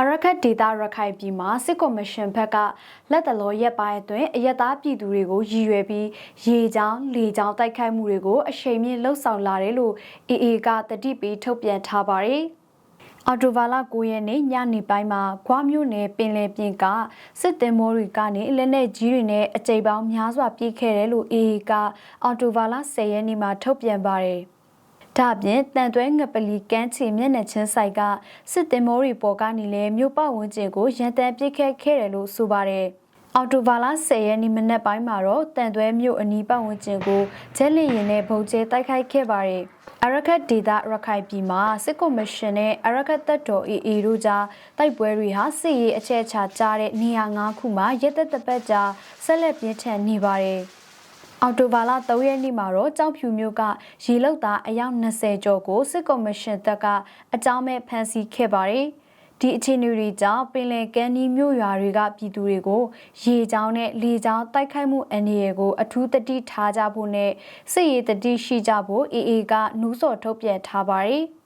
အရခတ်ဒေတာရခိုင်ပြည်မှာစစ်ကော်မရှင်ဘက်ကလက်တလောရက်ပိုင်းအတွင်းအယက်သားပြည်သူတွေကိုရည်ရွယ်ပြီးရေချောင်းလေချောင်းတိုက်ခိုက်မှုတွေကိုအရှိန်မြင့်လှုပ်ဆောင်လာတယ်လို့အေအေကတတိပေးထုတ်ပြန်ထားပါတယ်။အော်တိုဗာလာ9ရက်နေ့ညနေပိုင်းမှာခွားမြို့နယ်ပင်လယ်ပြင်ကစစ်တင်မောတွေကနေလက်နက်ကြီးတွေနဲ့အကြိမ်ပေါင်းများစွာပြေးခဲ့တယ်လို့အေအေကအော်တိုဗာလာ10ရက်နေ့မှာထုတ်ပြန်ပါတယ်။ ဒါ့အပြင်တန်သွဲငပလီကန်းချီမျက်နှာချင်းဆိုင်ကစစ်တင်မောရီပေါ်ကနေလဲမြို့ပဝန်းကျင်ကိုရန်တမ်းပစ်ခတ်ခဲ့တယ်လို့ဆိုပါတယ်။အော်တိုဗာလာ10ရက်နေ့မနက်ပိုင်းမှာတော့တန်သွဲမြို့အနီးပတ်ဝန်းကျင်ကိုဂျက်လီရင်နဲ့ဗုံကျဲတိုက်ခိုက်ခဲ့ပါတယ်။အရခတ်ဒေတာရခိုင်ပြည်မှာစစ်ကော်မရှင်နဲ့အရခတ်တပ်တော်အေအေတို့ကြားတိုက်ပွဲတွေဟာစစ်ရေးအချက်ချာကြားတဲ့နေရာ၅ခုမှာရက်သက်တပတ်ကြာဆက်လက်ပြင်းထန်နေပါတယ်။ အော်တိုဘာလ3ရက်နေ့မှာတော့ကြောက်ဖြူမြို့ကရေလုတ်သားအယောက်20ကျော်ကိုစစ်ကော်မရှင်တပ်ကအကြောင်းမဲ့ဖမ်းဆီးခဲ့ပါတယ်။ဒီအခြေအနေတွေကြောင့်ပင်လယ်ကမ်းနီးမြို့ရွာတွေကပြည်သူတွေကိုရေချောင်းနဲ့လေချောင်းတိုက်ခိုက်မှုအနေအကိုအထူးတတိထားကြဖို့နဲ့စစ်ရေးတတိရှိကြဖို့အေအေကနှူးဆော်ထုတ်ပြန်ထားပါတယ်။